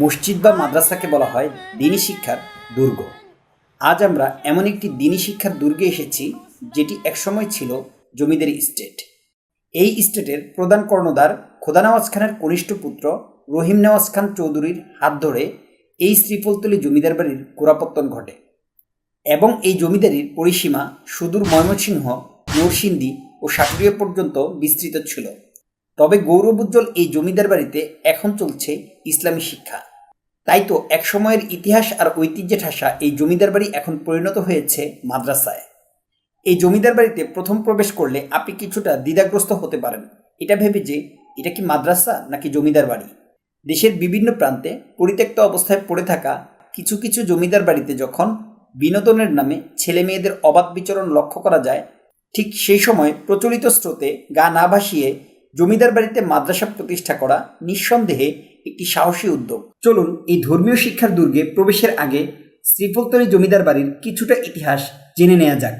মসজিদ বা মাদ্রাসাকে বলা হয় দিনী শিক্ষার দুর্গ। আজ আমরা এমন একটি দিনী শিক্ষার দুর্গে এসেছি, যেটি একসময় ছিল জমিদের স্টেট। এই স্টেটের প্রধান কর্ণধার খোদা নওয়াজ খানের কনিষ্ঠ পুত্র রহিম নওয়াজ খান চৌধুরীর হাত ধরে এই শ্রীফলতলি জমিদার বাড়ির কুরাপত্তন ঘটে এবং এই জমিদারির পরিসীমা সুদূর ময়মনসিংহ নরসিন্দি ও সাটুরিয়া পর্যন্ত বিস্তৃত ছিল। তবে গৌরবোজ্জ্বল এই জমিদার বাড়িতে এখন চলছে ইসলামী শিক্ষা। তাই তো একসময়ের ইতিহাস আর ঐতিহ্যে ঠাসা এই জমিদার বাড়ি এখন পরিণত হয়েছে মাদ্রাসায়। এই জমিদার বাড়িতে প্রথম প্রবেশ করলে আপনি কিছুটা দ্বিধাগ্রস্ত হতে পারেন। এটা ভেবে যে এটা কি মাদ্রাসা নাকি জমিদার বাড়ি? দেশের বিভিন্ন প্রান্তে পরিত্যক্ত অবস্থায় পড়ে থাকা কিছু কিছু জমিদার বাড়িতে যখন বিনোদনের নামে ছেলে মেয়েদের অবাধ বিচরণ লক্ষ্য করা যায়, ঠিক সেই সময় প্রচলিত স্রোতে গা না ভাসিয়ে জমিদার বাড়িতে মাদ্রাসা প্রতিষ্ঠা করা নিঃসন্দেহে একটি সাহসী উদ্যোগ। চলুন এই ধর্মীয় শিক্ষার দুর্গে প্রবেশের আগে শ্রীফলতলী জমিদার বাড়ির কিছুটা ইতিহাস জেনে নেওয়া যাক।